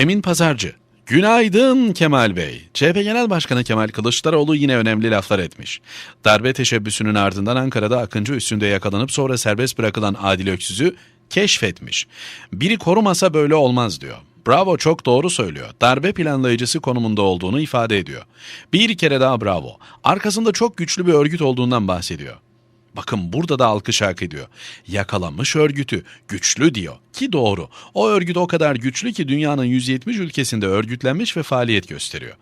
Emin Pazarcı. Günaydın Kemal Bey. CHP Genel Başkanı Kemal Kılıçdaroğlu yine önemli laflar etmiş. Darbe teşebbüsünün ardından Ankara'da Akıncı üstünde yakalanıp sonra serbest bırakılan Adil Öksüz'ü keşfetmiş. Biri korumasa böyle olmaz diyor. Bravo çok doğru söylüyor. Darbe planlayıcısı konumunda olduğunu ifade ediyor. Bir kere daha bravo. Arkasında çok güçlü bir örgüt olduğundan bahsediyor. Bakın burada da alkış hak ediyor. Yakalamış örgütü, güçlü diyor. Ki doğru. O örgüt o kadar güçlü ki dünyanın 170 ülkesinde örgütlenmiş ve faaliyet gösteriyor.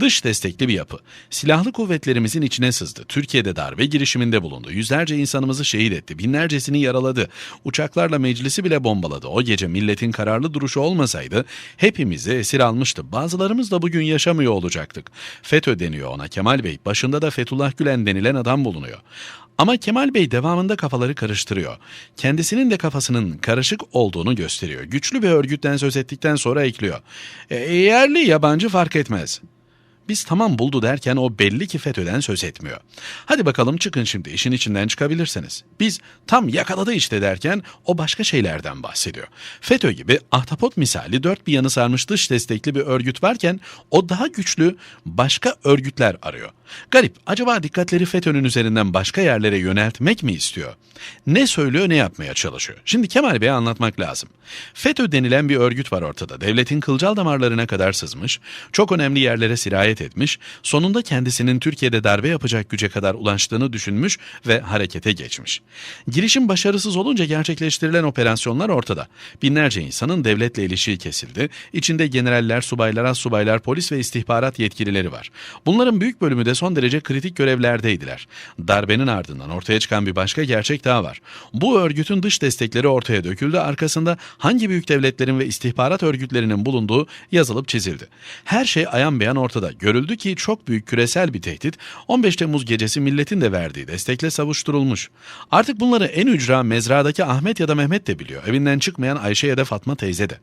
Dış destekli bir yapı. Silahlı kuvvetlerimizin içine sızdı. Türkiye'de darbe girişiminde bulundu. Yüzlerce insanımızı şehit etti. Binlercesini yaraladı. Uçaklarla meclisi bile bombaladı. O gece milletin kararlı duruşu olmasaydı hepimizi esir almıştı. Bazılarımız da bugün yaşamıyor olacaktık. FETÖ deniyor ona Kemal Bey. Başında da Fethullah Gülen denilen adam bulunuyor. Ama Kemal Bey devamında kafaları karıştırıyor. Kendisinin de kafasının karışık olduğunu gösteriyor. Güçlü bir örgütten söz ettikten sonra ekliyor. E, yerli yabancı fark etmez. Biz tamam buldu derken o belli ki FETÖ'den söz etmiyor. Hadi bakalım çıkın şimdi işin içinden çıkabilirsiniz. Biz tam yakaladı işte derken o başka şeylerden bahsediyor. FETÖ gibi ahtapot misali dört bir yanı sarmış dış destekli bir örgüt varken o daha güçlü başka örgütler arıyor. Garip acaba dikkatleri FETÖ'nün üzerinden başka yerlere yöneltmek mi istiyor? Ne söylüyor ne yapmaya çalışıyor? Şimdi Kemal Bey'e anlatmak lazım. FETÖ denilen bir örgüt var ortada. Devletin kılcal damarlarına kadar sızmış, çok önemli yerlere sirayet etmiş, sonunda kendisinin Türkiye'de darbe yapacak güce kadar ulaştığını düşünmüş ve harekete geçmiş. Girişim başarısız olunca gerçekleştirilen operasyonlar ortada. Binlerce insanın devletle ilişiği kesildi. İçinde generaller, subaylar, subaylar, polis ve istihbarat yetkilileri var. Bunların büyük bölümü de son derece kritik görevlerdeydiler. Darbenin ardından ortaya çıkan bir başka gerçek daha var. Bu örgütün dış destekleri ortaya döküldü. Arkasında hangi büyük devletlerin ve istihbarat örgütlerinin bulunduğu yazılıp çizildi. Her şey ayan beyan ortada. Görüldü ki çok büyük küresel bir tehdit 15 Temmuz gecesi milletin de verdiği destekle savuşturulmuş. Artık bunları en ücra mezradaki Ahmet ya da Mehmet de biliyor. Evinden çıkmayan Ayşe ya da Fatma teyze de.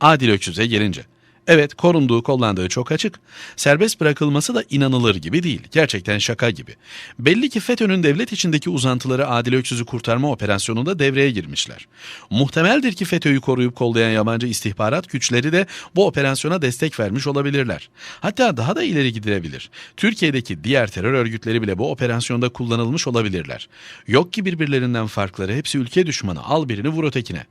Adil Öksüz'e gelince. Evet korunduğu kollandığı çok açık. Serbest bırakılması da inanılır gibi değil. Gerçekten şaka gibi. Belli ki FETÖ'nün devlet içindeki uzantıları Adil Öksüz'ü kurtarma operasyonunda devreye girmişler. Muhtemeldir ki FETÖ'yü koruyup kollayan yabancı istihbarat güçleri de bu operasyona destek vermiş olabilirler. Hatta daha da ileri gidilebilir. Türkiye'deki diğer terör örgütleri bile bu operasyonda kullanılmış olabilirler. Yok ki birbirlerinden farkları hepsi ülke düşmanı al birini vur ötekine.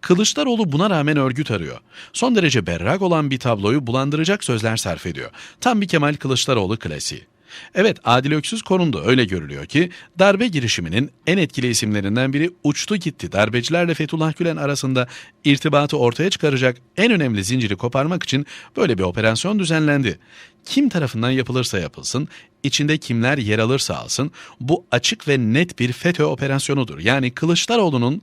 Kılıçdaroğlu buna rağmen örgüt arıyor. Son derece berrak olan bir tabloyu bulandıracak sözler sarf ediyor. Tam bir Kemal Kılıçdaroğlu klasiği. Evet Adil Öksüz korundu öyle görülüyor ki darbe girişiminin en etkili isimlerinden biri uçtu gitti. Darbecilerle Fethullah Gülen arasında irtibatı ortaya çıkaracak en önemli zinciri koparmak için böyle bir operasyon düzenlendi. Kim tarafından yapılırsa yapılsın, içinde kimler yer alırsa alsın bu açık ve net bir FETÖ operasyonudur. Yani Kılıçdaroğlu'nun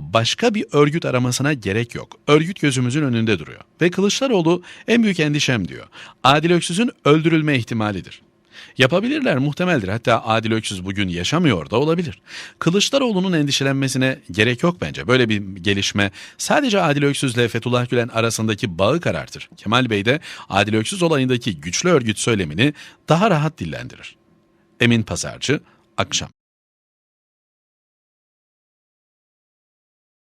başka bir örgüt aramasına gerek yok. Örgüt gözümüzün önünde duruyor. Ve Kılıçdaroğlu en büyük endişem diyor. Adil Öksüz'ün öldürülme ihtimalidir. Yapabilirler muhtemeldir. Hatta Adil Öksüz bugün yaşamıyor da olabilir. Kılıçdaroğlu'nun endişelenmesine gerek yok bence. Böyle bir gelişme sadece Adil Öksüz ile Fethullah Gülen arasındaki bağı karartır. Kemal Bey de Adil Öksüz olayındaki güçlü örgüt söylemini daha rahat dillendirir. Emin Pazarcı, Akşam.